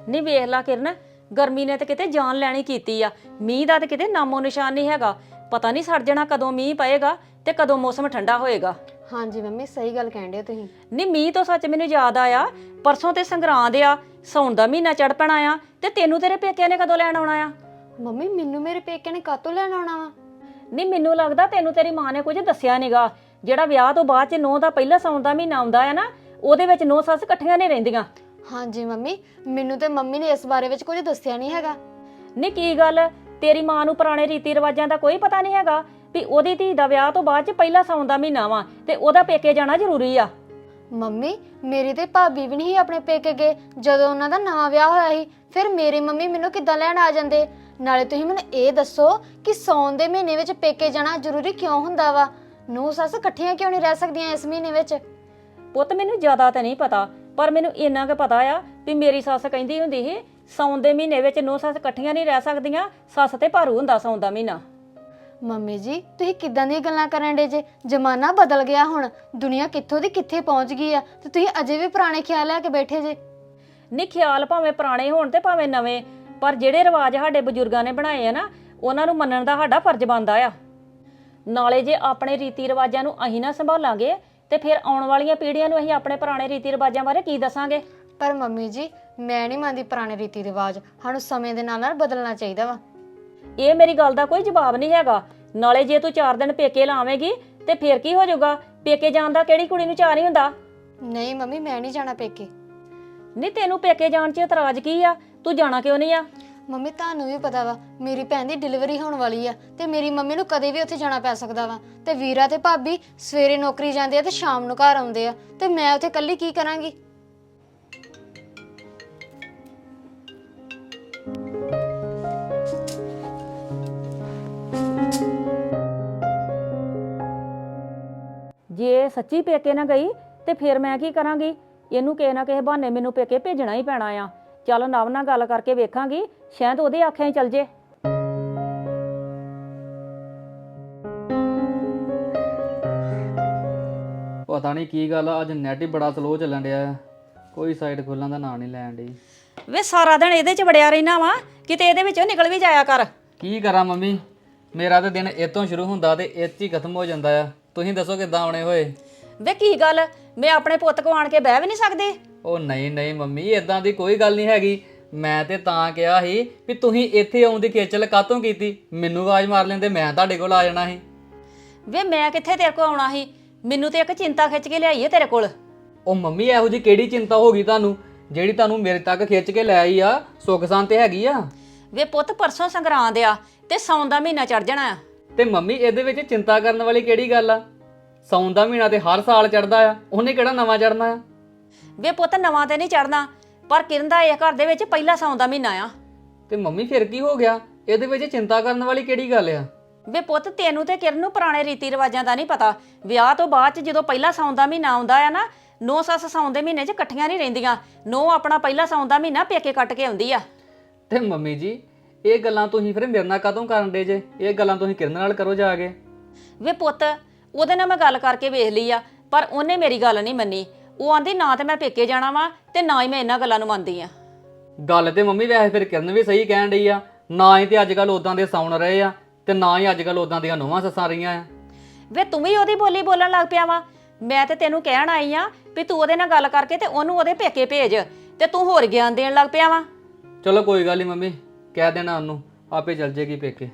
ਨਹੀਂ ਵੇਖ ਲਾ ਕਿਰਨ ਗਰਮੀ ਨੇ ਤੇ ਕਿਤੇ ਜਾਨ ਲੈਣੀ ਕੀਤੀ ਆ। ਮੀਂਹ ਦਾ ਤੇ ਕਿਤੇ ਨਾਮੋ ਨਿਸ਼ਾਨ ਨਹੀਂ ਹੈਗਾ। ਪਤਾ ਨਹੀਂ ਸੜ ਜਾਣਾ ਕਦੋਂ ਮੀਂਹ ਪਏਗਾ ਤੇ ਕਦੋਂ ਮੌਸਮ ਠੰਡਾ ਹੋਏਗਾ। ਹਾਂਜੀ ਮੰਮੀ ਸਹੀ ਗੱਲ ਕਹਿੰਦੇ ਹੋ ਤੁਸੀਂ। ਨਹੀਂ ਮੀਂਹ ਤੋਂ ਸੱਚ ਮੈਨੂੰ ਯਾਦ ਆਇਆ ਪਰਸੋਂ ਤੇ ਸੰਗਰਾਂਦ ਆ ਸੌਣ ਦਾ ਮਹੀਨਾ ਚੜ ਪੈਣਾ ਆ ਤੇ ਤੈਨੂੰ ਤੇਰੇ ਪੇਕਿਆਂ ਨੇ ਕਦੋਂ ਲੈਣ ਆਉਣਾ ਆ? ਮੰਮੀ ਮੈਨੂੰ ਮੇਰੇ ਪੇਕੇ ਨੇ ਕਾਤੋਂ ਲੈਣ ਆਉਣਾ ਵਾ? ਨਹੀਂ ਮੈਨੂੰ ਲੱਗਦਾ ਤੈਨੂੰ ਤੇਰੀ ਮਾਂ ਨੇ ਕੁਝ ਦੱਸਿਆ ਨੀਗਾ। ਜਿਹੜਾ ਵਿਆਹ ਤੋਂ ਬਾਅਦ ਚ ਨੋਹ ਦਾ ਪਹਿਲਾ ਸੌਣ ਦਾ ਮਹੀਨਾ ਆਉਂਦਾ ਆ ਨਾ ਉਹਦੇ ਵਿੱਚ ਨੋਹ ਸੱਸ ਇਕੱਠੀਆਂ ਨਹੀਂ ਰਹਿੰਦੀਆਂ। ਹਾਂਜੀ ਮੰਮੀ ਮੈਨੂੰ ਤੇ ਮੰਮੀ ਨੇ ਇਸ ਬਾਰੇ ਵਿੱਚ ਕੁਝ ਦੱਸਿਆ ਨਹੀਂ ਹੈਗਾ। ਨਹੀਂ ਕੀ ਗੱਲ ਤੇਰੀ ਮਾਂ ਨੂੰ ਪੁਰਾਣੇ ਰੀਤੀ ਰਿਵਾਜਾਂ ਦਾ ਕੋਈ ਪਤਾ ਨਹੀਂ ਹੈਗਾ ਵੀ ਉਹਦੀ ਧੀ ਦਾ ਵਿਆਹ ਤੋਂ ਬਾਅਦ ਚ ਪਹਿਲਾ ਸੌਣ ਦਾ ਮਹੀਨਾ ਵਾ ਤੇ ਉਹਦਾ ਪੇਕੇ ਜਾਣਾ ਜ਼ਰੂਰੀ ਆ। ਮੰਮੀ ਮੇਰੀ ਤੇ ਭਾਬੀ ਵੀ ਨਹੀਂ ਆਪਣੇ ਪੇਕੇ ਗਏ। ਜਦੋਂ ਉਹਨਾਂ ਦਾ ਨਵਾਂ ਵਿਆਹ ਹੋਇਆ ਸੀ ਫਿਰ ਮੇਰੀ ਮੰਮੀ ਮੈਨੂੰ ਕਿੱਦਾਂ ਲੈਣ ਆ ਜਾਂਦੇ? ਨਾਲੇ ਤੁਸੀਂ ਮੈਨੂੰ ਇਹ ਦੱਸੋ ਕਿ ਸੌਣ ਦੇ ਮਹੀਨੇ ਵਿੱਚ ਪੇਕੇ ਜਾਣਾ ਜ਼ਰੂਰੀ ਕਿਉਂ ਹੁੰਦਾ ਵਾ? ਨੂੰ ਸੱਸ ਇਕੱਠੀਆਂ ਕਿਉਂ ਨਹੀਂ ਰਹਿ ਸਕਦੀਆਂ ਇਸ ਮਹੀਨੇ ਵਿੱਚ? ਪੁੱਤ ਮੈਨੂੰ ਜ਼ਿਆਦਾ ਤਾਂ ਨਹੀਂ ਪਤਾ। ਪਰ ਮੈਨੂੰ ਇੰਨਾ ਕੁ ਪਤਾ ਆ ਵੀ ਮੇਰੀ ਸੱਸ ਕਹਿੰਦੀ ਹੁੰਦੀ ਸੀ ਸੌਣ ਦੇ ਮਹੀਨੇ ਵਿੱਚ ਨੋ ਸੱਸ ਇਕੱਠੀਆਂ ਨਹੀਂ ਰਹਿ ਸਕਦੀਆਂ ਸੱਸ ਤੇ ਭਾਰੂ ਹੁੰਦਾ ਸੌਣ ਦਾ ਮਹੀਨਾ। ਮੰਮੀ ਜੀ ਤੁਸੀਂ ਕਿੱਦਾਂ ਦੀਆਂ ਗੱਲਾਂ ਕਰਨ ਡੇ ਜੇ? ਜ਼ਮਾਨਾ ਬਦਲ ਗਿਆ ਹੁਣ ਦੁਨੀਆ ਕਿੱਥੋਂ ਦੀ ਕਿੱਥੇ ਪਹੁੰਚ ਗਈ ਆ? ਤੇ ਤੁਸੀਂ ਅਜੇ ਵੀ ਪੁਰਾਣੇ ਖਿਆਲ ਲੈ ਕੇ ਬੈਠੇ ਜੇ। ਨਹੀਂ ਖਿਆਲ ਭਾਵੇਂ ਪੁਰਾਣੇ ਹੋਣ ਤੇ ਭਾਵੇਂ ਨਵੇਂ ਪਰ ਜਿਹੜੇ ਰਿਵਾਜ ਸਾਡੇ ਬਜ਼ੁਰਗਾਂ ਨੇ ਬਣਾਏ ਆ ਨਾ ਉਹਨਾਂ ਨੂੰ ਮੰਨਣ ਦਾ ਸਾਡਾ ਫਰਜ਼ ਬਣਦਾ ਆ। ਨਾਲੇ ਜੇ ਆਪਣੇ ਰੀਤੀ ਰਿਵਾਜਾਂ ਨੂੰ ਅਸੀਂ ਨਾ ਸੰਭਾਲਾਂਗੇ ਤੇ ਫਿਰ ਆਉਣ ਵਾਲੀਆਂ ਪੀੜ੍ਹੀਆਂ ਨੂੰ ਅਸੀਂ ਆਪਣੇ ਪੁਰਾਣੇ ਰੀਤੀ ਰਿਵਾਜਾਂ ਬਾਰੇ ਕੀ ਦੱਸਾਂਗੇ? ਪਰ ਮੰਮੀ ਜੀ ਮੈਂ ਨਹੀਂ ਮੰਨਦੀ ਪੁਰਾਣੇ ਰੀਤੀ ਰਿਵਾਜ। ਸਾਨੂੰ ਸਮੇਂ ਦੇ ਨਾਲ ਨਾਲ ਬਦਲਣਾ ਚਾਹੀਦਾ ਵਾ। ਇਹ ਮੇਰੀ ਗੱਲ ਦਾ ਕੋਈ ਜਵਾਬ ਨਹੀਂ ਹੈਗਾ। ਨਾਲੇ ਜੇ ਤੂੰ 4 ਦਿਨ ਪੇਕੇ ਲਾਵੇਂਗੀ ਤੇ ਫਿਰ ਕੀ ਹੋ ਜਾਊਗਾ? ਪੇਕੇ ਜਾਣ ਦਾ ਕਿਹੜੀ ਕੁੜੀ ਨੂੰ ਚਾਹ ਨਹੀਂ ਹੁੰਦਾ? ਨਹੀਂ ਮੰਮੀ ਮੈਂ ਨਹੀਂ ਜਾਣਾ ਪੇਕੇ। ਨਹੀਂ ਤੈਨੂੰ ਪੇਕੇ ਜਾਣ 'ਚ ਇਤਰਾਜ਼ ਕੀ ਆ? ਤੂੰ ਜਾਣਾ ਕਿਉਂ ਨਹੀਂ ਆ? ਮੰਮੀ, ਤੁਹਾਨੂੰ ਵੀ ਪਤਾ ਵਾ, ਮੇਰੀ ਭੈਣ ਦੀ ਡਿਲੀਵਰੀ ਹੋਣ ਵਾਲੀ ਆ ਤੇ ਮੇਰੀ ਮੰਮੀ ਨੂੰ ਕਦੇ ਵੀ ਉੱਥੇ ਜਾਣਾ ਪੈ ਸਕਦਾ ਵਾ। ਤੇ ਵੀਰਾ ਤੇ ਭਾਬੀ ਸਵੇਰੇ ਨੌਕਰੀ ਜਾਂਦੇ ਆ ਤੇ ਸ਼ਾਮ ਨੂੰ ਘਰ ਆਉਂਦੇ ਆ। ਤੇ ਮੈਂ ਉੱਥੇ ਇਕੱਲੀ ਕੀ ਕਰਾਂਗੀ? ਜੇ ਸੱਚੀ ਪੇਕੇ ਨਾ ਗਈ ਤੇ ਫਿਰ ਮੈਂ ਕੀ ਕਰਾਂਗੀ? ਇਹਨੂੰ ਕਿਸੇ ਨਾ ਕਿਸੇ ਬਹਾਨੇ ਮੈਨੂੰ ਪੇਕੇ ਭੇਜਣਾ ਹੀ ਪੈਣਾ ਆ। ਚੱਲ ਨਵ ਨਾਲ ਗੱਲ ਕਰਕੇ ਵੇਖਾਂਗੀ ਸ਼ਾਇਦ ਉਹਦੇ ਆਖਿਆਂ ਹੀ ਚੱਲ ਜੇ। ਪਤਾ ਨਹੀਂ ਕੀ ਗੱਲ ਆ ਅੱਜ ਨੈਟ ਹੀ ਬੜਾ ਸਲੋ ਚੱਲਣ ਡਿਆ ਆ। ਕੋਈ ਸਾਈਟ ਖੋਲਣ ਦਾ ਨਾਂ ਨਹੀਂ ਲੈਣ ਡਈ। ਵੇ ਸਾਰਾ ਦਿਨ ਇਹਦੇ 'ਚ ਵੜਿਆ ਰਹਿਣਾ ਵਾ ਕਿਤੇ ਇਹਦੇ ਵਿੱਚੋਂ ਨਿਕਲ ਵੀ ਜਾਇਆ ਕਰ। ਕੀ ਕਰਾਂ ਮੰਮੀ? ਮੇਰਾ ਤਾਂ ਦਿਨ ਇਹ ਤੋਂ ਸ਼ੁਰੂ ਹੁੰਦਾ ਤੇ ਇਹ 'ਚ ਹੀ ਖਤਮ ਹੋ ਜਾਂਦਾ ਆ। ਤੁਸੀਂ ਦੱਸੋ ਕਿੱਦਾਂ ਆਉਣੇ ਹੋਏ? ਵੇ ਕੀ ਗੱਲ? ਮੈਂ ਆਪਣੇ ਪੁੱਤ ਕੋ ਆਣ ਕੇ ਬਹਿ ਵੀ ਨਹੀਂ ਸਕਦੀ। ਉਹ ਨਹੀਂ ਨਹੀਂ ਮੰਮੀ ਇਦਾਂ ਦੀ ਕੋਈ ਗੱਲ ਨਹੀਂ ਹੈਗੀ। ਮੈਂ ਤੇ ਤਾਂ ਕਿਹਾ ਸੀ ਵੀ ਤੁਸੀਂ ਇੱਥੇ ਆਉਣ ਦੀ ਖੇਚਲ ਕਾਤੋਂ ਕੀਤੀ? ਮੈਨੂੰ ਆਵਾਜ਼ ਮਾਰ ਲੈਂਦੇ ਮੈਂ ਤੁਹਾਡੇ ਕੋਲ ਆ ਜਾਣਾ ਸੀ। ਵੇ ਮੈਂ ਕਿੱਥੇ ਤੇਰੇ ਕੋ ਆਉਣਾ ਸੀ? ਮੈਨੂੰ ਤੇ ਇੱਕ ਚਿੰਤਾ ਖਿੱਚ ਕੇ ਲਿਆਈ ਹੈ ਤੇਰੇ ਕੋਲ। ਉਹ ਮੰਮੀ ਇਹੋ ਜੀ ਕਿਹੜੀ ਚਿੰਤਾ ਹੋ ਗਈ ਤੁਹਾਨੂੰ? ਜਿਹੜੀ ਤੁਹਾਨੂੰ ਮੇਰੇ ਤੱਕ ਖਿੱਚ ਕੇ ਲੈ ਆਈ ਆ ਸੁੱਖ ਸ਼ਾਂਤ ਤੇ ਹੈਗੀ ਆ? ਵੇ ਪੁੱਤ ਪਰਸੋਂ ਸੰਗਰਾਂਦ ਆ ਤੇ ਸੌਣ ਦਾ ਮਹੀਨਾ ਚੜ ਜਾਣਾ ਆ। ਤੇ ਮੰਮੀ ਇਹਦੇ ਵਿੱਚ ਚਿੰਤਾ ਕਰਨ ਵਾਲੀ ਕਿਹੜੀ ਗੱਲ ਆ? ਸੌਣ ਦਾ ਮਹੀਨਾ ਤੇ ਹਰ ਸਾਲ ਚੜਦਾ ਆ ਉਹਨੇ ਕਿਹੜਾ ਨਵਾਂ ਚੜਨਾ ਆ? ਵੇ ਪੁੱਤ ਨਵਾਂ ਤੇ ਨਹੀਂ ਚੜਨਾ ਪਰ ਕਿਰਨ ਦਾ ਇਹ ਘਰ ਦੇ ਵਿੱਚ ਪਹਿਲਾ ਸੌਣ ਦਾ ਮਹੀਨਾ ਆ। ਤੇ ਮੰਮੀ ਫਿਰ ਕੀ ਹੋ ਗਿਆ? ਇਹਦੇ ਵਿੱਚ ਚਿੰਤਾ ਕਰਨ ਵਾਲੀ ਕਿਹੜੀ ਗੱਲ ਆ? ਵੇ ਪੁੱਤ ਤੈਨੂੰ ਤੇ ਕਿਰਨ ਨੂੰ ਪੁਰਾਣੇ ਰੀਤੀ ਰਿਵਾਜਾਂ ਦਾ ਨਹੀਂ ਪਤਾ। ਵਿਆਹ ਤੋਂ ਬਾਅਦ ਚ ਜਦੋਂ ਪਹਿਲਾ ਸੌਣ ਦਾ ਮਹੀਨਾ ਆਉਂਦਾ ਆ ਨਾ ਨੌ ਸੱਸ ਸੌਣ ਦੇ ਮਹੀਨੇ 'ਚ ਇਕੱਠੀਆਂ ਨਹੀਂ ਰਹਿੰਦੀਆਂ। ਨੌ ਆਪਣਾ ਪਹਿਲਾ ਸੌਣ ਦਾ ਮਹੀਨਾ ਪੇਕੇ ਕੱਟ ਕੇ ਆਉਂਦੀ ਆ। ਤੇ ਮੰਮੀ ਜੀ ਇਹ ਗੱਲਾਂ ਤੁਸੀਂ ਫਿਰ ਮੇਰੇ ਨਾਲ ਕਦੋਂ ਕਰਨ ਦੇ ਜੇ? ਇਹ ਗੱਲਾਂ ਤੁਸੀਂ ਕਿਰਨ ਨਾਲ ਕਰੋ ਜਾ ਕੇ। ਵੇ ਪੁੱਤ ਉਹਦੇ ਨਾਲ ਮੈਂ ਗੱਲ ਕਰਕੇ ਵੇਖ ਲਈ ਆ ਪਰ ਉਹਨੇ ਮੇਰੀ ਗੱਲ ਨਹੀਂ ਮੰਨੀ। ਉਹ ਆਂਦੀ ਨਾ ਤੇ ਮੈਂ ਪੇਕੇ ਜਾਣਾ ਵਾਂ ਤੇ ਨਾ ਹੀ ਮੈਂ ਇਹਨਾਂ ਗੱਲਾਂ ਨੂੰ ਮੰਨਦੀ ਆ। ਗੱਲ ਤੇ ਮੰਮੀ ਵੈਸੇ ਫਿਰ ਕਿਰਨ ਵੀ ਸਹੀ ਕਹਿਣ ਡਈ ਆ ਨਾ ਹੀ ਤੇ ਅੱਜ ਕੱਲ ਉਦਾਂ ਦੇ ਸੌਣ ਰਹੇ ਆ ਤੇ ਨਾ ਹੀ ਅੱਜ ਕੱਲ ਉਦਾਂ ਦੀਆਂ ਨੋਵਾਂ ਸੱਸਾਂ ਰਹੀਆਂ ਆ। ਵੇ ਤੂੰ ਵੀ ਉਹਦੀ ਬੋਲੀ ਬੋਲਣ ਲੱਗ ਪਿਆ ਵਾ। ਮੈਂ ਤੇ ਤੈਨੂੰ ਕਹਿਣ ਆਈ ਆ ਵੀ ਤੂੰ ਉਹਦੇ ਨਾਲ ਗੱਲ ਕਰਕੇ ਤੇ ਉਹਨੂੰ ਉਹਦੇ ਪੇਕੇ ਭੇਜ ਤੇ ਤੂੰ ਹੋਰ ਗਿਆਨ ਦੇਣ ਲੱਗ ਪਿਆ ਵਾ। ਚਲੋ ਕੋਈ ਗੱਲ ਨਹੀਂ ਮੰਮੀ ਕਹਿ ਦੇਣਾ ਉਹਨੂੰ ਆਪੇ ਚੱਲ ਜੇਗੀ ਪੇਕੇ।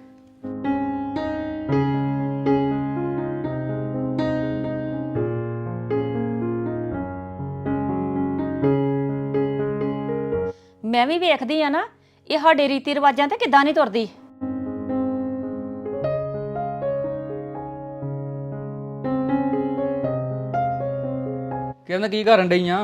ਮੈਂ ਵੀ ਵੇਖਦੀ ਆ ਨਾ ਇਹ ਸਾਡੇ ਰੀਤੀ ਰਿਵਾਜਾਂ ਤੇ ਕਿੱਦਾਂ ਨਹੀਂ ਤੁਰਦੀ? ਕਿਰਨ ਕੀ ਕਰਨ ਡਈ ਆ?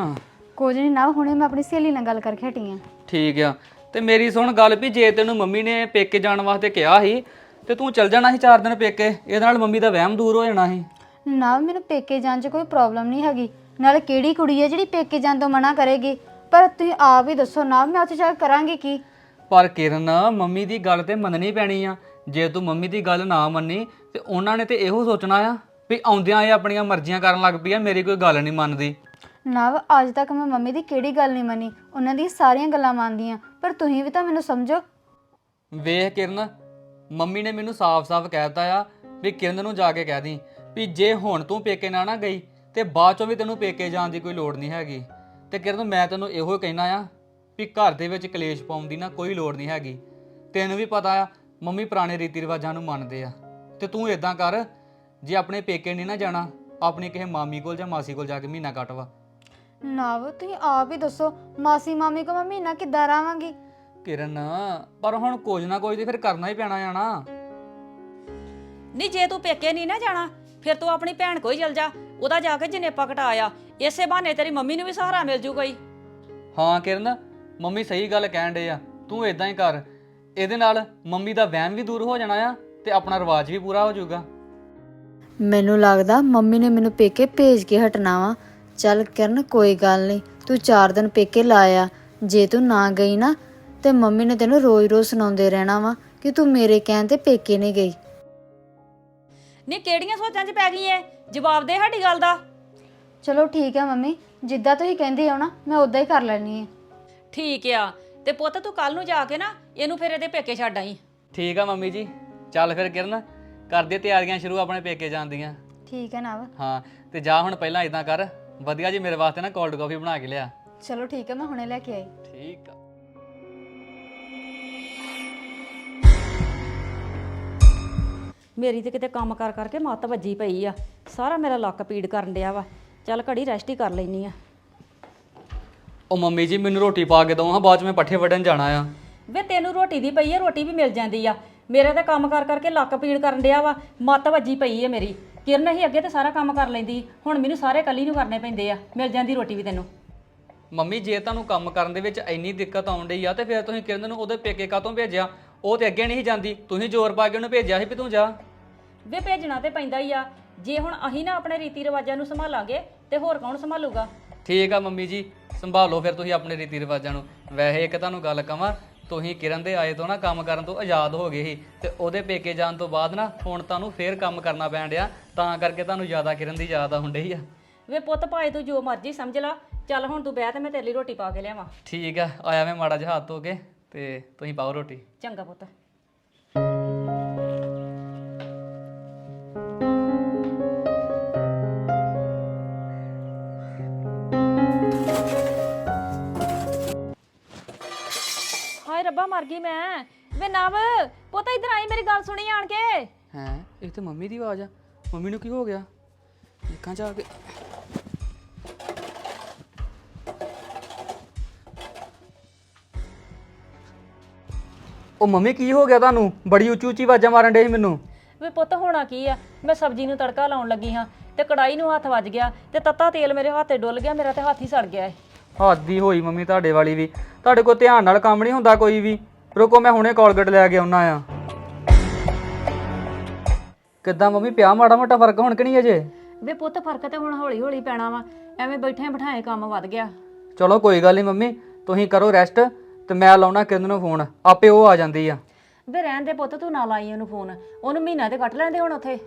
ਕੁਝ ਨਹੀਂ ਨਾ ਹੁਣੇ ਮੈਂ ਆਪਣੀ ਸਹੇਲੀ ਨਾਲ ਗੱਲ ਕਰਕੇ ਹਟੀ ਆ। ਠੀਕ ਆ। ਤੇ ਮੇਰੀ ਸੁਣ ਗੱਲ ਵੀ ਜੇ ਤੈਨੂੰ ਮੰਮੀ ਨੇ ਪੇਕੇ ਜਾਣ ਵਾਸਤੇ ਕਿਹਾ ਸੀ ਤੇ ਤੂੰ ਚੱਲ ਜਾਣਾ ਸੀ 4 ਦਿਨ ਪੇਕੇ ਇਹਦੇ ਨਾਲ ਮੰਮੀ ਦਾ ਵਹਿਮ ਦੂਰ ਹੋ ਜਾਣਾ ਸੀ। ਨਾ ਮੈਨੂੰ ਪੇਕੇ ਜਾਣ 'ਚ ਕੋਈ ਪ੍ਰੋਬਲਮ ਨਹੀਂ ਹੈਗੀ। ਨਾਲੇ ਕਿਹੜੀ ਕੁੜੀ ਹੈ ਜਿਹੜੀ ਪੇਕੇ ਜਾਣ ਤੋਂ ਮਨਾ ਕਰੇਗੀ? ਪਰ ਤੁਸੀਂ ਆਪ ਹੀ ਦੱਸੋ ਨਾ ਮੈਂ ਉੱਥੇ ਜਾ ਕੇ ਕਰਾਂਗੀ ਕੀ? ਪਰ ਕਿਰਨ ਮੰਮੀ ਦੀ ਗੱਲ ਤੇ ਮੰਨਣੀ ਪੈਣੀ ਆ। ਜੇ ਤੂੰ ਮੰਮੀ ਦੀ ਗੱਲ ਨਾ ਮੰਨੀ ਤੇ ਉਹਨਾਂ ਨੇ ਤੇ ਇਹੋ ਸੋਚਣਾ ਆ ਵੀ ਆਉਂਦਿਆਂ ਇਹ ਆਪਣੀਆਂ ਮਰਜ਼ੀਆਂ ਕਰਨ ਲੱਗ ਪਈ ਆ ਮੇਰੀ ਕੋਈ ਗੱਲ ਨਹੀਂ ਮੰਨਦੀ। ਨਵ ਅੱਜ ਤੱਕ ਮੈਂ ਮੰਮੀ ਦੀ ਕਿਹੜੀ ਗੱਲ ਨਹੀਂ ਮੰਨੀ? ਉਹਨਾਂ ਦੀ ਸਾਰੀਆਂ ਗੱਲਾਂ ਮੰਨਦੀ ਆ ਪਰ ਤੁਸੀਂ ਵੀ ਤਾਂ ਮੈਨੂੰ ਸਮਝੋ। ਵੇਖ ਕਿਰਨ ਮੰਮੀ ਨੇ ਮੈਨੂੰ ਸਾਫ਼-ਸਾਫ਼ ਕਹਿਤਾ ਆ ਵੀ ਕਿਰਨ ਨੂੰ ਜਾ ਕੇ ਕਹਿ ਦੀ ਵੀ ਜੇ ਹੁਣ ਤੂੰ ਪੇਕੇ ਨਾ ਨਾ ਗਈ ਤੇ ਬਾਅਦ ਚੋਂ ਵੀ ਤੈਨੂੰ ਪੇਕੇ ਜਾਣ ਦੀ ਕੋਈ ਲੋੜ ਨਹੀਂ ਹੈਗੀ। ਤੇ ਕਿਰਨ ਮੈਂ ਤੈਨੂੰ ਇਹੋ ਕਹਿਣਾ ਆ ਵੀ ਘਰ ਦੇ ਵਿੱਚ ਕਲੇਸ਼ ਪਾਉਣ ਦੀ ਨਾ ਕੋਈ ਲੋੜ ਨਹੀਂ ਹੈਗੀ। ਤੈਨੂੰ ਵੀ ਪਤਾ ਆ ਮੰਮੀ ਪੁਰਾਣੇ ਰੀਤੀ ਰਿਵਾਜਾਂ ਨੂੰ ਮੰਨਦੇ ਆ। ਤੇ ਤੂੰ ਇਦਾਂ ਕਰ ਜੇ ਆਪਣੇ ਪੇਕੇ ਨਹੀਂ ਨਾ ਜਾਣਾ ਆਪਣੀ ਕਿਸੇ ਮਾਮੀ ਕੋਲ ਜਾਂ ਮਾਸੀ ਕੋਲ ਜਾ ਕੇ ਮਹੀਨਾ ਕੱਟਵਾ। ਨਵ ਤੁਸੀਂ ਆਪ ਹੀ ਦੱਸੋ ਮਾਸੀ ਮਾਮੀ ਕੋ ਮੈਂ ਮਹੀਨਾ ਕਿੱਦਾਂ ਰਵਾਂਗੀ ਕਿਰਨ ਪਰ ਹੁਣ ਕੁਝ ਨਾ ਕੁਝ ਤੇ ਫਿਰ ਕਰਨਾ ਹੀ ਪੈਣਾ ਆ ਨਾ। ਨਹੀਂ ਜੇ ਤੂੰ ਪੇਕੇ ਨਹੀਂ ਨਾ ਜਾਣਾ ਫਿਰ ਤੂੰ ਆਪਣੀ ਭੈਣ ਕੋਲ ਹੀ ਚਲ ਜਾ। ਉਹਦਾ ਜਾ ਕੇ ਜਨੇਪਾ ਘਟਾਇਆ ਇਸੇ ਬਹਾਨੇ ਤੇਰੀ ਮੰਮੀ ਨੂੰ ਵੀ ਸਹਾਰਾ ਮਿਲ ਜੂ ਕੋਈ। ਹਾਂ ਕਿਰਨ ਮੰਮੀ ਸਹੀ ਗੱਲ ਕਹਿਣ ਡੇ ਆ। ਤੂੰ ਇਦਾਂ ਹੀ ਕਰ। ਇਹਦੇ ਨਾਲ ਮੰਮੀ ਦਾ ਵਹਿਮ ਵੀ ਦੂਰ ਹੋ ਜਾਣਾ ਆ ਤੇ ਆਪਣਾ ਰਿਵਾਜ ਵੀ ਪੂਰਾ ਹੋ ਜਾਊਗਾ। ਮੈਨੂੰ ਲੱਗਦਾ ਮੰਮੀ ਨੇ ਮੈਨੂੰ ਪੇਕੇ ਭੇਜ ਕੇ ਹਟਣਾ ਵਾ। ਚੱਲ ਕਰਨ ਕੋਈ ਗੱਲ ਨਹੀਂ ਤੂੰ 4 ਦਿਨ ਪੇਕੇ ਲਾਇਆ ਜੇ ਤੂੰ ਨਾ ਗਈ ਨਾ ਤੇ ਮੰਮੀ ਨੇ ਤੈਨੂੰ ਰੋਜ਼-ਰੋਜ਼ ਸੁਣਾਉਂਦੇ ਰਹਿਣਾ ਵਾ ਕਿ ਤੂੰ ਮੇਰੇ ਕਹਿਣ ਤੇ ਪੇਕੇ ਨਹੀਂ ਗਈ। ਨਹੀਂ ਕਿਹੜੀਆਂ ਸੋਚਾਂ 'ਚ ਪੈ ਗਈ ਏ? ਜਵਾਬ ਦੇ ਸਾਡੀ ਗੱਲ ਦਾ? ਚਲੋ ਠੀਕ ਹੈ ਮੰਮੀ ਜਿੱਦਾਂ ਤੁਸੀਂ ਕਹਿੰਦੇ ਹੋ ਨਾ ਮੈਂ ਉਦਾਂ ਹੀ ਕਰ ਲੈਣੀ ਹੈ। ਠੀਕ ਆ ਤੇ ਪੁੱਤ ਤੂੰ ਕੱਲ ਨੂੰ ਜਾ ਕੇ ਨਾ ਇਹਨੂੰ ਫਿਰ ਇਹਦੇ ਪੇਕੇ ਛੱਡ ਆਈ। ਠੀਕ ਆ ਮੰਮੀ ਜੀ ਚੱਲ ਫਿਰ ਕਿਰਨ ਕਰਦੇ ਤਿਆਰੀਆਂ ਸ਼ੁਰੂ ਆਪਣੇ ਪੇਕੇ ਜਾਣ ਦੀਆਂ। ਠੀਕ ਹੈ ਨਵ। ਹਾਂ ਤੇ ਜਾ ਹੁਣ ਪਹਿਲਾਂ ਇਦਾਂ ਕਰ ਵਧੀਆ ਜੀ ਮੇਰੇ ਵਾਸਤੇ ਨਾ ਕੋਲਡ ਕਾਫੀ ਬਣਾ ਕੇ ਲਿਆ। ਚਲੋ ਠੀਕ ਹੈ ਮੈਂ ਹੁਣੇ ਲੈ ਕੇ ਆਈ। ਠੀਕ ਆ। ਮੇਰੀ ਤੇ ਕਿਤੇ ਕੰਮ ਕਰ ਕਰਕੇ ਮੱਤ ਵੱਜੀ ਪਈ ਆ। ਸਾਰਾ ਮੇਰਾ ਲੱਕ ਪੀੜ ਕਰਨ ਡਿਆ ਵਾ। ਚੱਲ ਘੜੀ ਰੈਸਟ ਹੀ ਕਰ ਲੈਨੀ ਆ। ਉਹ ਮੰਮੀ ਜੀ ਮੈਨੂੰ ਰੋਟੀ ਪਾ ਕੇ ਦੋ ਹਾਂ ਬਾਅਦ ਚ ਮੈਂ ਪੱਠੇ ਵੱਢਣ ਜਾਣਾ ਆ। ਵੇ ਤੈਨੂੰ ਰੋਟੀ ਦੀ ਪਈ ਆ ਰੋਟੀ ਵੀ ਮਿਲ ਜਾਂਦੀ ਆ। ਮੇਰੇ ਤਾਂ ਕੰਮ ਕਰ ਕਰਕੇ ਲੱਕ ਪੀੜ ਕਰਨ ਡਿਆ ਵਾ। ਮੱਤ ਵੱਜੀ ਪਈ ਆ ਮੇਰੀ। ਕਿਰਨ ਹੀ ਅੱਗੇ ਤੇ ਸਾਰਾ ਕੰਮ ਕਰ ਲੈਂਦੀ। ਹੁਣ ਮੈਨੂੰ ਸਾਰੇ ਕੱਲੀ ਨੂੰ ਕਰਨੇ ਪੈਂਦੇ ਆ। ਮਿਲ ਜਾਂਦੀ ਰੋਟੀ ਵੀ ਤੈਨੂੰ। ਮੰਮੀ ਜੇ ਤੁਹਾਨੂੰ ਕੰਮ ਕਰਨ ਦੇ ਵਿੱਚ ਇੰਨੀ ਦਿੱਕਤ ਆਉਣ ਡਈ ਆ ਤੇ ਫਿਰ ਤੁਸੀਂ ਕਿਰਨ ਨੂੰ ਉਹਦੇ ਪੇਕੇ ਕਾਤੋਂ ਭੇਜਿਆ? ਉਹ ਤੇ ਅੱਗੇ ਨਹੀਂ ਜਾਂਦੀ। ਤੁਸੀਂ ਜ਼ੋਰ ਪਾ ਕੇ ਉਹਨੂੰ ਭੇਜਿਆ ਸੀ ਵੀ ਤੂੰ ਜਾ। ਵੇ ਭੇਜਣਾ ਤੇ ਪੈਂਦਾ ਹੀ ਆ। ਜੇ ਹੁਣ ਅਸੀਂ ਨਾ ਆਪਣੇ ਰੀਤੀ ਰਿਵਾਜਾਂ ਨੂੰ ਸੰਭਾਲਾਂਗੇ ਤੇ ਹੋਰ ਕੌਣ ਸੰਭਾਲੂਗਾ? ਠੀਕ ਆ ਮੰਮੀ ਜੀ ਸੰਭਾਲੋ ਫਿਰ ਤੁਸੀਂ ਆਪਣੇ ਰੀਤੀ ਰਿਵਾਜਾਂ ਨੂੰ। ਵੈਸੇ ਇੱਕ ਤੁਹਾਨੂੰ ਗੱਲ ਕਵਾਂ ਤੁਸੀਂ ਕਿਰਨ ਦੇ ਆਏ ਤੋਂ ਨਾ ਕੰਮ ਕਰਨ ਤੋਂ ਆਜ਼ਾਦ ਹੋ ਗਏ ਸੀ ਤੇ ਉਹਦੇ ਪੇਕੇ ਜਾਣ ਤੋਂ ਬਾਅਦ ਨਾ ਹੁਣ ਤੁਹਾਨੂੰ ਫੇਰ ਕੰਮ ਕਰਨਾ ਪੈਣ ਡਿਆ ਤਾਂ ਕਰਕੇ ਤੁਹਾਨੂੰ ਜ਼ਿਆਦਾ ਕਿਰਨ ਦੀ ਯਾਦ ਆਉਣ ਡਈ ਆ। ਵੇ ਪੁੱਤ ਭਾਏ ਤੂੰ ਜੋ ਮਰਜ਼ੀ ਸਮਝ ਲਾ। ਚੱਲ ਹੁਣ ਤੂੰ ਬਹਿ ਤੇ ਮੈਂ ਤੇਰੇ ਲਈ ਰੋਟੀ ਪਾ ਕੇ ਲਿਆਵਾਂ। ਠੀਕ ਆ ਆਇਆ ਮੈਂ ਮਾੜਾ ਜਿਹਾ ਹੱਥ ਧੋ ਕੇ ਤੇ ਤੁਸੀਂ ਪਾਓ ਰੋਟੀ। ਚੰਗਾ ਪੁੱਤ। ਰੱਬਾ ਮਰ ਗਈ ਮੈਂ। ਵੇ ਨਵ ਪੁੱਤ ਇਧਰ ਆਈ ਮੇਰੀ ਗੱਲ ਸੁਣੀ ਆਣ ਕੇ। ਹੈ? ਇਹ ਤੇ ਮੰਮੀ ਦੀ ਆਵਾਜ਼ ਆ। ਮੰਮੀ ਨੂੰ ਕੀ ਹੋ ਗਿਆ? ਦੇਖਾਂ ਜਾ ਕੇ ਉਹ ਮੰਮੀ ਕੀ ਹੋ ਗਿਆ ਤੁਹਾਨੂੰ? ਬੜੀ ਉੱਚੀ ਉੱਚੀ ਆਵਾਜ਼ਾਂ ਮਾਰਨ ਡੇ ਸੀ ਮੈਨੂੰ। ਵੇ ਪੁੱਤ ਹੋਣਾ ਕੀ ਆ? ਮੈਂ ਸਬਜ਼ੀ ਨੂੰ ਤੜਕਾ ਲਾਉਣ ਲੱਗੀ ਹਾਂ ਤੇ ਕੜਾਈ ਨੂੰ ਹੱਥ ਵੱਜ ਗਿਆ ਤੇ ਤੱਤਾ ਤੇਲ ਮੇਰੇ ਹੱਥੇ ਡੁੱਲ ਗਿਆ ਮੇਰਾ ਤੇ ਹੱਥ ਹੀ ਸੜ ਗਿਆ ਏ। ਹੱਦ ਹੀ ਹੋਈ ਮੰਮੀ ਤੁਹਾਡੇ ਵਾਲੀ ਵੀ। ਤੁਹਾਡੇ ਕੋਲ ਧਿਆਨ ਨਾਲ ਕੰਮ ਨਹੀਂ ਹੁੰਦਾ ਕੋਈ ਵੀ। ਰੁਕੋ ਮੈਂ ਹੁਣੇ ਕੋਲਗੇਟ ਲੈ ਕੇ ਆਉਣਾ ਆ। ਕਿੱਦਾਂ ਮੰਮੀ ਪਿਆ ਮਾੜਾ ਮੋਟਾ ਫ਼ਰਕ ਹੁਣ ਕਿ ਨਹੀਂ ਅਜੇ? ਵੇ ਪੁੱਤ ਫ਼ਰਕ ਤੇ ਹੁਣ ਹੌਲੀ ਹੌਲੀ ਪੈਣਾ ਵਾ। ਐਵੇਂ ਬੈਠੇ ਬਿਠਾਏ ਕੰਮ ਵੱਧ ਗਿਆ। ਚਲੋ ਕੋਈ ਗੱਲ ਨਹੀਂ ਮੰਮੀ ਤੁਸੀਂ ਕਰੋ ਰੈਸਟ ਤੇ ਮੈਂ ਲਾਉਣਾ ਕਿਰਨ ਨੂੰ ਫੋਨ। ਆਪੇ ਉਹ ਆ ਜਾਂਦੀ ਆ। ਵੇ ਰਹਿਣ ਦੇ ਪੁੱਤ ਤੂੰ ਨਾ ਲਾਈ ਉਹਨੂੰ ਫੋਨ। ਉਹਨੂੰ ਮਹੀਨਾ ਤੇ ਕੱਟ ਲੈਂਦੇ ਹੁਣ ਉੱਥੇ।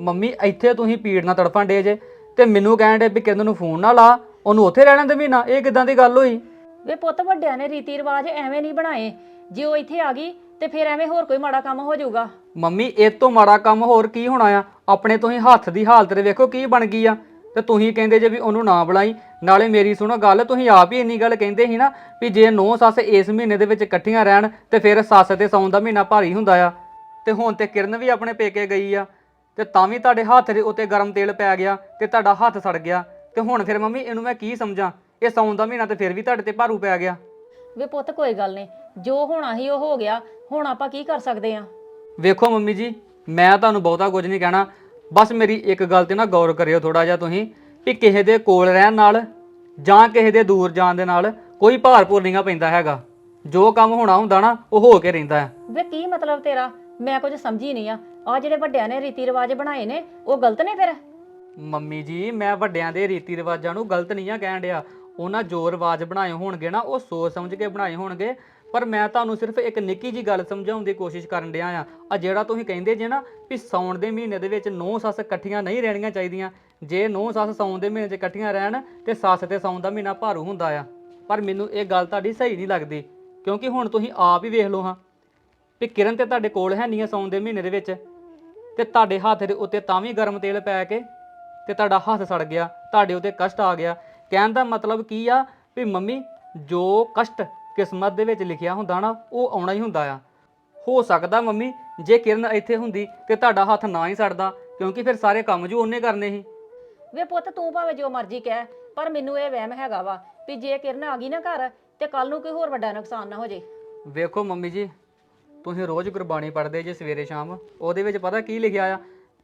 ਮੰਮੀ ਇੱਥੇ ਤੁਸੀਂ ਪੀੜ ਨਾਲ ਤੜਫਣ ਡੇ ਜੇ ਤੇ ਮੈਨੂੰ ਕਹਿਣ ਡੇ ਵੀ ਕਿਰਨ ਨੂੰ ਫੋਨ ਨਾ ਲਾ। ਉਹਨੂੰ ਉੱਥੇ ਰਹਿਣ ਦੇ ਮਹੀਨਾ ਇਹ ਕਿਦਾਂ ਦੀ ਗੱਲ ਹੋਈ? ਵੇ ਪੁੱਤ ਵੱਡਿਆਂ ਨੇ ਰੀਤੀ ਰਿਵਾਜ ਐਵੇਂ ਨਹੀਂ ਬਣਾਏ। ਜੇ ਉਹ ਇੱਥੇ ਆ ਗਈ ਤੇ ਫਿਰ ਐਵੇਂ ਹੋਰ ਕੋਈ ਮਾੜਾ ਕੰਮ ਹੋ ਜਾਊਗਾ। ਮੰਮੀ ਇਹ ਤੋਂ ਮਾੜਾ ਕੰਮ ਹੋਰ ਕੀ ਹੋਣਾ ਆ? ਆਪਣੇ ਤੁਸੀਂ ਹੱਥ ਦੀ ਹਾਲਤ ਦੇ ਵੇਖੋ ਕੀ ਬਣ ਗਈ ਆ। ਤੇ ਤੁਸੀਂ ਕਹਿੰਦੇ ਜੇ ਵੀ ਉਹਨੂੰ ਨਾ ਬੁਲਾਈ ਨਾਲੇ ਮੇਰੀ ਸੁਣੋ ਗੱਲ ਤੁਸੀਂ ਆਪ ਹੀ ਇੰਨੀ ਗੱਲ ਕਹਿੰਦੇ ਸੀ ਨਾ ਵੀ ਜੇ ਨੌ ਸੱਸ ਇਸ ਮਹੀਨੇ ਦੇ ਵਿੱਚ ਇਕੱਠੀਆਂ ਰਹਿਣ ਤੇ ਫਿਰ ਸੱਸ ਤੇ ਸੌਣ ਦਾ ਮਹੀਨਾ ਭਾਰੀ ਹੁੰਦਾ ਆ। ਤੇ ਹੁਣ ਤੇ ਕਿਰਨ ਵੀ ਆਪਣੇ ਪੇਕੇ ਗਈ ਆ। ਤੇ ਤਾਂ ਵੀ ਤੁਹਾਡੇ ਹੱਥ ਦੇ ਉੱਤੇ ਗਰਮ ਤੇਲ ਪੈ ਗਿਆ ਤੇ ਤੁਹਾਡਾ ਹੱਥ ਸੜ ਗਿਆ। ਤੇ ਹੁਣ ਫਿਰ ਮੰਮੀ ਇਹਨੂੰ ਮੈਂ ਕੀ ਸਮਝਾਂ? ਇਹ ਸੌਣ ਦਾ ਮਹੀਨਾ ਤੇ ਫਿਰ ਵੀ ਤੁਹਾਡੇ ਤੇ ਭਾਰੂ ਪੈ ਗਿਆ। ਵੇ ਪੁੱਤ ਕੋਈ ਗੱਲ ਨਹੀਂ ਜੋ ਹੋਣਾ ਸੀ ਉਹ ਹੋ ਗਿਆ ਹੁਣ ਆਪਾਂ ਕੀ ਕਰ ਸਕਦੇ ਆ? ਵੇਖੋ ਮੰਮੀ ਜੀ ਮੈਂ ਤੁਹਾਨੂੰ ਬਹੁਤਾ ਕੁਝ ਨਹੀਂ ਕਹਿਣਾ ਬਸ ਮੇਰੀ ਇੱਕ ਗੱਲ ਤੇ ਨਾ ਗੌਰ ਕਰਿਓ ਥੋੜਾ ਜਿਹਾ ਤੁਸੀਂ ਵੀ ਕਿਸੇ ਦੇ ਕੋਲ ਰਹਿਣ ਨਾਲ ਜਾਂ ਕਿਸੇ ਦੇ ਦੂਰ ਜਾਣ ਦੇ ਨਾਲ ਕੋਈ ਭਾਰਪੂਰ ਨਹੀਂਗਾ ਪੈਂਦਾ ਹੈਗਾ। ਜੋ ਕੰਮ ਹੋਣਾ ਹੁੰਦਾ ਨਾ ਉਹ ਹੋ ਕੇ ਰਹਿੰਦਾ ਹੈ। ਵੇ ਕੀ ਮਤਲਬ ਤੇਰਾ? ਮੈਂ ਕੁਝ ਸਮਝੀ ਨਹੀਂ ਆ। ਆ ਜਿਹੜੇ ਵੱਡਿਆਂ ਨੇ ਰੀਤੀ ਰਿਵਾਜ ਬਣਾਏ ਨੇ ਉਹ ਗਲਤ ਨੇ ਫਿਰ? ਮੰਮੀ ਜੀ, ਮੈਂ ਵੱਡਿਆਂ ਦੇ ਰੀਤੀ ਰਿਵਾਜਾਂ ਨੂੰ ਗਲਤ ਨਹੀਂ ਆ ਕਹਿਣ ਡਿਆ। ਉਹਨਾਂ ਜੋ ਰਿਵਾਜ ਬਣਾਏ ਹੋਣਗੇ ਨਾ, ਉਹ ਸੋਚ ਸਮਝ ਕੇ ਬਣਾਏ ਹੋਣਗੇ। ਪਰ ਮੈਂ ਤੁਹਾਨੂੰ ਸਿਰਫ ਇੱਕ ਨਿੱਕੀ ਜੀ ਗੱਲ ਸਮਝਾਉਣ ਦੀ ਕੋਸ਼ਿਸ਼ ਕਰਨ ਡਿਆ ਆ ਆ ਜਿਹੜਾ ਤੁਸੀਂ ਕਹਿੰਦੇ ਜੇ ਨਾ ਵੀ ਸੌਣ ਦੇ ਮਹੀਨੇ ਦੇ ਵਿੱਚ ਨੌ ਸੱਸ ਇਕੱਠੀਆਂ ਨਹੀਂ ਰਹਿਣੀਆਂ ਚਾਹੀਦੀਆਂ। ਜੇ ਨੂੰਹ ਸੱਸ ਸੌਣ ਦੇ ਮਹੀਨੇ 'ਚ ਇਕੱਠੀਆਂ ਰਹਿਣ ਤੇ ਸੱਸ ਤੇ ਸੌਣ ਦਾ ਮਹੀਨਾ ਭਾਰੂ ਹੁੰਦਾ ਆ। ਪਰ ਮੈਨੂੰ ਇਹ ਗੱਲ ਤੁਹਾਡੀ ਸਹੀ ਨਹੀਂ ਲੱਗਦੀ, ਕਿਉਂਕਿ ਹੁਣ ਤੁਸੀਂ ਆਪ ਹੀ ਵੇਖ ਲਓ ਹਾਂ ਵੀ ਕਿਰਨ ਤੇ ਤੁਹਾਡੇ ਕੋਲ ਹੈ ਨਹੀਂ ਆ ਸੌਣ ਦੇ ਮਹੀਨੇ ਦੇ ਵਿੱਚ। ਤੇ ਤੁਹਾਡੇ ਹੱਥ ਦੇ ਉੱਤੇ ਤਾਂ ਵੀ ਗਰਮ ਤੇਲ ਪੈ ਕੇ ਤੇ ਤੁਹਾਡਾ ਹੱਥ ਸੜ ਗਿਆ ਤੁਹਾਡੇ ਉੱਤੇ ਕਸ਼ਟ ਆ ਗਿਆ। ਕਹਿਣ ਦਾ ਮਤਲਬ ਕੀ ਆ? ਵੀ ਮੰਮੀ ਜੋ ਕਸ਼ਟ ਕਿਸਮਤ ਦੇ ਵਿੱਚ ਲਿਖਿਆ ਹੁੰਦਾ ਨਾ ਉਹ ਆਉਣਾ ਹੀ ਹੁੰਦਾ ਆ। ਹੋ ਸਕਦਾ ਮੰਮੀ ਜੇ ਕਿਰਨ ਇੱਥੇ ਹੁੰਦੀ ਤੇ ਤੁਹਾਡਾ ਹੱਥ ਨਾ ਹੀ ਸੜਦਾ ਕਿਉਂਕਿ ਫਿਰ ਸਾਰੇ ਕੰਮ ਜੋ ਉਹਨੇ ਕਰਨੇ ਸੀ। ਵੇ ਪੁੱਤ ਤੂੰ ਭਾਵੇਂ ਜੋ ਮਰਜ਼ੀ ਕਹਿ ਪਰ ਮੈਨੂੰ ਇਹ ਵਹਿਮ ਹੈਗਾ ਵਾ ਵੀ ਜੇ ਕਿਰਨ ਆ ਗਈ ਨਾ ਘਰ ਤੇ ਕੱਲ ਨੂੰ ਕੋਈ ਹੋਰ ਵੱਡਾ ਨੁਕਸਾਨ ਨਾ ਹੋ ਜੇ। ਵੇਖੋ ਮੰਮੀ ਜੀ ਤੁਸੀਂ ਰੋਜ਼ ਗੁਰਬਾਣੀ ਪੜ੍ਹਦੇ ਜੇ ਸਵੇਰੇ ਸ਼ਾਮ ਉਹਦੇ ਵਿੱਚ ਪਤਾ ਕੀ ਲਿਖਿਆ ਆ?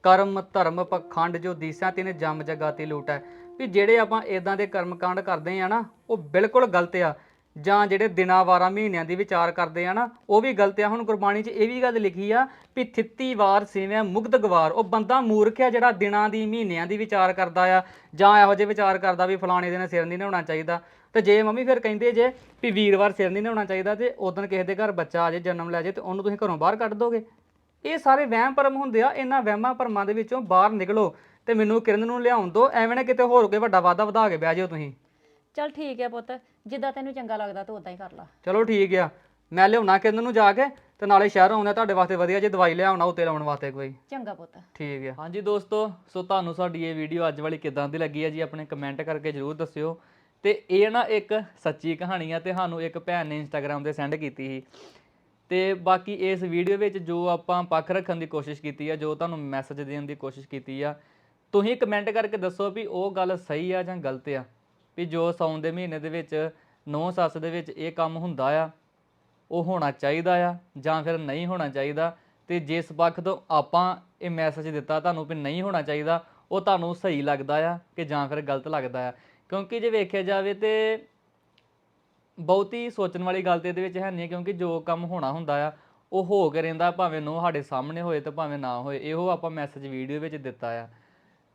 ਕਰਮ, ਧਰਮ, ਪਖੰਡ ਜੋ ਦੀਸਿਆ ਤਿਨ ਜਮ ਜਗਾਤੀ ਲੂਟੈ ਵੀ ਜਿਹੜੇ ਆਪਾਂ ਇਦਾਂ ਦੇ ਕਰਮ ਕਾਂਡ ਕਰਦੇ ਆ ਨਾ, ਉਹ ਬਿਲਕੁਲ ਗਲਤ ਆ। ਜਾਂ ਜਿਹੜੇ ਦਿਨਾਂ ਵਾਰਾਂ ਮਹੀਨਿਆਂ ਦੀ ਵਿਚਾਰ ਕਰਦੇ ਆ ਨਾ, ਉਹ ਵੀ ਗਲਤ ਆ। ਹੁਣ ਗੁਰਬਾਣੀ 'ਚ ਇਹ ਵੀ ਗੱਲ ਲਿਖੀ ਆ ਵੀ ਥਿੱਤੀ ਵਾਰ ਸਿਵਿਆ ਮੁਗਧ ਗਵਾਰ। ਉਹ ਬੰਦਾ ਮੂਰਖ ਆ ਜਿਹੜਾ ਦਿਨਾਂ ਦੀ, ਮਹੀਨਿਆਂ ਦੀ ਵਿਚਾਰ ਕਰਦਾ ਆ। ਜਾਂ ਇਹੋ ਜਿਹੇ ਵਿਚਾਰ ਕਰਦਾ ਵੀ ਫਲਾਣੇ ਦਿਨ ਸਿਰ ਨਹੀਂ ਨਹਾਉਣਾ ਚਾਹੀਦਾ। ਤੇ ਜੇ ਮੰਮੀ ਫਿਰ ਕਹਿੰਦੇ ਜੇ ਵੀ ਵੀਰਵਾਰ ਸਿਰ ਨਹੀਂ ਨਹਾਉਣਾ ਚਾਹੀਦਾ ਤੇ ਉਦੋਂ ਕਿਸੇ ਦੇ ਘਰ ਬੱਚਾ ਆ ਜੇ, ਜਨਮ ਲੈ ਜੇ ਤੇ ਉਹਨੂੰ ਤੁਸੀਂ ਘਰੋਂ ਬਾਹਰ ਕੱਢ ਦੋਗੇ। ਇਹ ਸਾਰੇ ਵਹਿਮ ਭਰਮ ਹੁੰਦੇ ਆ ਇਹਨਾਂ ਵਹਿਮਾਂ ਭਰਮਾਂ ਦੇ ਵਿੱਚੋਂ ਬਾਹਰ ਨਿਕਲੋ ਤੇ ਮੈਨੂੰ ਕਿਰਨ ਨੂੰ ਲਿਆਉਣ ਦਿਓ ਐਵੇਂ ਨਾ ਕਿਤੇ ਹੋਰ ਕੋਈ ਵੱਡਾ ਵਾਦਾ ਵਧਾ ਕੇ ਬਹਿ ਜਾਓ ਤੁਸੀਂ। ਚੱਲ ਠੀਕ ਹੈ ਪੁੱਤ ਜਿੱਦਾਂ ਤੈਨੂੰ ਚੰਗਾ ਲੱਗਦਾ ਤੂੰ ਉਦਾਂ ਹੀ ਕਰ ਲਾ। ਚਲੋ ਠੀਕ ਆ ਮੈਂ ਲਿਆਉਣਾ ਕਿਰਨ ਨੂੰ ਜਾ ਕੇ ਤੇ ਨਾਲੇ ਸ਼ਹਿਰੋਂ ਆਉਂਦਾ ਤੁਹਾਡੇ ਵਾਸਤੇ ਵਧੀਆ ਜੇ ਦਵਾਈ ਲਿਆਉਣਾ ਉੱਤੇ ਲਾਉਣ ਵਾਸਤੇ ਕੋਈ ਚੰਗਾ ਪੁੱਤ। ਠੀਕ ਹੈ ਹਾਂਜੀ ਦੋਸਤੋ ਸੋ ਤੁਹਾਨੂੰ ਸਾਡੀ ਇਹ ਵੀਡੀਓ ਅੱਜ ਵਾਲੀ ਕਿਦਾਂ ਦੀ ਲੱਗੀ ਹੈ ਜੀ ਆਪਣੇ ਕਮੈਂਟ ਕਰਕੇ ਜਰੂਰ ਦੱਸਿਓ। ਤੇ ਇਹ ਨਾ ਇੱਕ ਸੱਚੀ ਕਹਾਣੀ ਆ ਤੇ ਸਾਨੂੰ ਇੱਕ ਭੈਣ ਨੇ ਇੰਸਟਾਗ੍ਰam ਤੇ ਸੈਂਡ ਕੀਤੀ ਸੀ। ਤੇ ਬਾਕੀ ਇਸ ਵੀਡੀਓ ਵਿੱਚ ਜੋ ਆਪਾਂ ਪੱਖ ਰੱਖਣ ਦੀ ਕੋਸ਼ਿਸ਼ ਕੀਤੀ ਆ, ਜੋ ਤੁਹਾਨੂੰ ਮੈਸੇਜ ਦੇਣ ਦੀ ਕੋਸ਼ਿਸ਼ ਕੀਤੀ ਆ, ਤੁਸੀਂ ਕਮੈਂਟ ਕਰਕੇ ਦੱਸੋ ਵੀ ਉਹ ਗੱਲ ਸਹੀ ਆ ਜਾਂ ਗਲਤ ਆ। ਵੀ ਜੋ ਸੌਣ ਦੇ ਮਹੀਨੇ ਦੇ ਵਿੱਚ ਨੌ ਸੱਸ ਦੇ ਵਿੱਚ ਇਹ ਕੰਮ ਹੁੰਦਾ ਆ, ਉਹ ਹੋਣਾ ਚਾਹੀਦਾ ਆ ਜਾਂ ਫਿਰ ਨਹੀਂ ਹੋਣਾ ਚਾਹੀਦਾ ਤੇ ਜਿਸ ਪੱਖ ਤੋਂ ਆਪਾਂ ਇਹ ਮੈਸੇਜ ਦਿੱਤਾ ਤੁਹਾਨੂੰ ਵੀ ਨਹੀਂ ਹੋਣਾ ਚਾਹੀਦਾ, ਉਹ ਤੁਹਾਨੂੰ ਸਹੀ ਲੱਗਦਾ ਆ ਕਿ ਜਾਂ ਫਿਰ ਗਲਤ ਲੱਗਦਾ ਆ। ਕਿਉਂਕਿ ਜੇ ਵੇਖਿਆ ਜਾਵੇ ਤੇ ਬਹੁਤੀ ਸੋਚਣ ਵਾਲੀ ਗੱਲ ਤੇ ਇਹਦੇ ਵਿੱਚ ਹੈ ਨਹੀਂ, ਕਿਉਂਕਿ ਜੋ ਕੰਮ ਹੋਣਾ ਹੁੰਦਾ ਆ, ਉਹ ਹੋ ਕੇ ਰਹਿੰਦਾ, ਭਾਵੇਂ ਨੋ ਸਾਡੇ ਸਾਹਮਣੇ ਹੋਏ ਤੇ ਭਾਵੇਂ ਨਾ ਹੋਏ, ਇਹੋ ਆਪਾਂ ਮੈਸੇਜ ਵੀਡੀਓ ਵਿੱਚ ਦਿੱਤਾ ਆ।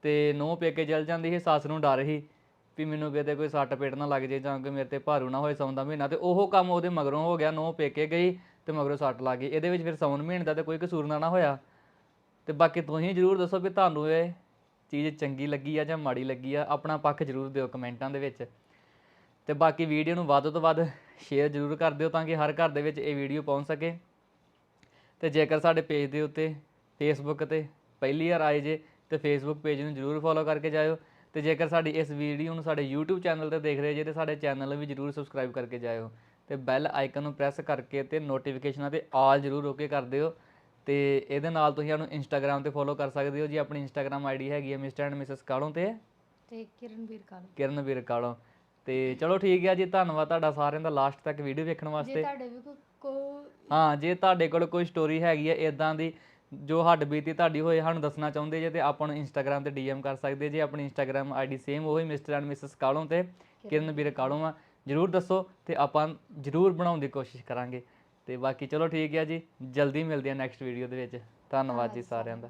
ਤੇ ਨੋ ਪੇਕੇ ਚਲ ਜਾਂਦੀ ਸੀ, ਸੱਸ ਨੂੰ ਡਰ ਸੀ ਵੀ ਮੈਨੂੰ ਕਿਤੇ ਕੋਈ ਸੱਟ ਪੇਟ ਨਾ ਲੱਗ ਜੇ ਜਾਂ ਕੋਈ ਮੇਰੇ ਤੇ ਭਾਰੂ ਨਾ ਹੋਏ ਸੌਣ ਦਾ ਮਹੀਨਾ, ਤੇ ਉਹ ਕੰਮ ਉਹਦੇ ਮਗਰੋਂ ਹੋ ਗਿਆ ਨੋ ਪੇਕੇ ਗਈ ਤੇ ਮਗਰੋਂ ਸੱਟ ਲੱਗ ਗਈ। ਇਹਦੇ ਵਿੱਚ ਫਿਰ ਸੌਣ ਮਹੀਨੇ ਦਾ ਤੇ ਕੋਈ ਕਸੂਰ ਨਾ ਨਾ ਹੋਇਆ। ਤੇ ਬਾਕੀ ਤੁਸੀਂ ਜਰੂਰ ਦੱਸੋ ਵੀ ਤੁਹਾਨੂੰ ਇਹ ਚੀਜ਼ ਚੰਗੀ ਲੱਗੀ ਆ ਜਾਂ ਮਾੜੀ ਲੱਗੀ ਆ, ਆਪਣਾ ਪੱਖ ਜਰੂਰ ਦਿਓ ਕਮੈਂਟਾਂ ਦੇ ਵਿੱਚ। ਤੇ ਬਾਕੀ ਵੀਡੀਓ ਨੂੰ ਵੱਧ ਤੋਂ ਵੱਧ ਸ਼ੇਅਰ ਜਰੂਰ ਕਰ ਦਿਓ ਤਾਂ ਕਿ ਹਰ ਘਰ ਦੇ ਵਿੱਚ ਇਹ ਵੀਡੀਓ ਪਹੁੰਚ ਸਕੇ। ਤੇ ਜੇਕਰ ਸਾਡੇ ਪੇਜ ਦੇ ਉੱਤੇ ਫੇਸਬੁੱਕ ਤੇ ਪਹਿਲੀ ਵਾਰ ਆਏ ਜੇ ਤੇ ਫੇਸਬੁੱਕ ਪੇਜ ਨੂੰ ਜਰੂਰ ਫੋਲੋ ਕਰਕੇ ਜਾਇਓ। ਤੇ ਜੇਕਰ ਸਾਡੀ ਇਸ ਵੀਡੀਓ ਨੂੰ ਸਾਡੇ YouTube ਚੈਨਲ ਤੇ ਦੇਖ ਰਹੇ ਜੇ ਤੇ ਸਾਡੇ ਚੈਨਲ ਵੀ ਜਰੂਰ ਸਬਸਕ੍ਰਾਈਬ ਕਰਕੇ ਜਾਇਓ। ਤੇ ਬੈਲ ਆਈਕਨ ਨੂੰ ਪ੍ਰੈਸ ਕਰਕੇ ਤੇ ਨੋਟੀਫਿਕੇਸ਼ਨਾਂ ਤੇ ਆਲ ਜਰੂਰ ਓਕੇ ਕਰ ਦਿਓ। ਤੇ ਇਹਦੇ ਨਾਲ ਤੁਸੀਂ ਸਾਨੂੰ Instagram ਤੇ ਫੋਲੋ ਕਰ ਸਕਦੇ ਹੋ। ਜੀ ਆਪਣੀ Instagram ਆਈਡੀ ਹੈਗੀ ਹੈ ਮਿਸਟਰ ਐਂਡ ਮਿਸਸ ਕਾਲੋਂ ਤੇ। ਤੇ ਕਿਰਨਵੀਰ ਕਾਲ। ਕਿਰਨਵੀਰ ਕਾਲੋਂ। ਤੇ ਚਲੋ ਠੀਕ ਹੈ ਜੀ ਧੰਨਵਾਦ ਤੁਹਾਡਾ ਸਾਰਿਆਂ ਦਾ ਲਾਸਟ ਤੱਕ ਵੀਡੀਓ ਵੇਖਣ ਵਾਸਤੇ। ਤੁਹਾਡੇ ਵੀ ਕੋਈ ਕੋ ਹਾਂ ਜੇ ਤੁਹਾਡੇ ਕੋਲ ਕੋਈ ਸਟੋਰੀ ਹੈਗੀ ਹੈ ਇਦਾਂ ਦੀ ਜੋ ਹੱਡ ਬੀਤੀ ਤੁਹਾਡੀ ਹੋਏ ਸਾਨੂੰ ਦੱਸਣਾ ਚਾਹੁੰਦੇ ਜੇ ਤੇ ਆਪਾਂ ਨੂੰ ਇੰਸਟਾਗ੍ਰam ਤੇ ਡੀਐਮ ਕਰ ਸਕਦੇ ਜੇ ਆਪਣੀ ਇੰਸਟਾਗ੍ਰam ਆਈਡੀ ਸੇਮ ਉਹੀ ਮਿਸਟਰ ਐਂਡ ਮਿਸਸ ਕਾਲੋਂ ਤੇ ਕਿਰਨਵੀਰ ਕਾਲੋਂ ਆ ਜਰੂਰ ਦੱਸੋ ਤੇ ਆਪਾਂ ਜਰੂਰ ਬਣਾਉਣ ਦੀ ਕੋਸ਼ਿਸ਼ ਕਰਾਂਗੇ। ਤੇ ਬਾਕੀ ਚਲੋ ਠੀਕ ਹੈ ਜੀ ਜਲਦੀ ਮਿਲਦੇ ਆ ਨੈਕਸਟ ਵੀਡੀਓ ਦੇ ਵਿੱਚ। ਧੰਨਵਾਦ ਜੀ। ਸਾਰਿਆਂ ਦਾ।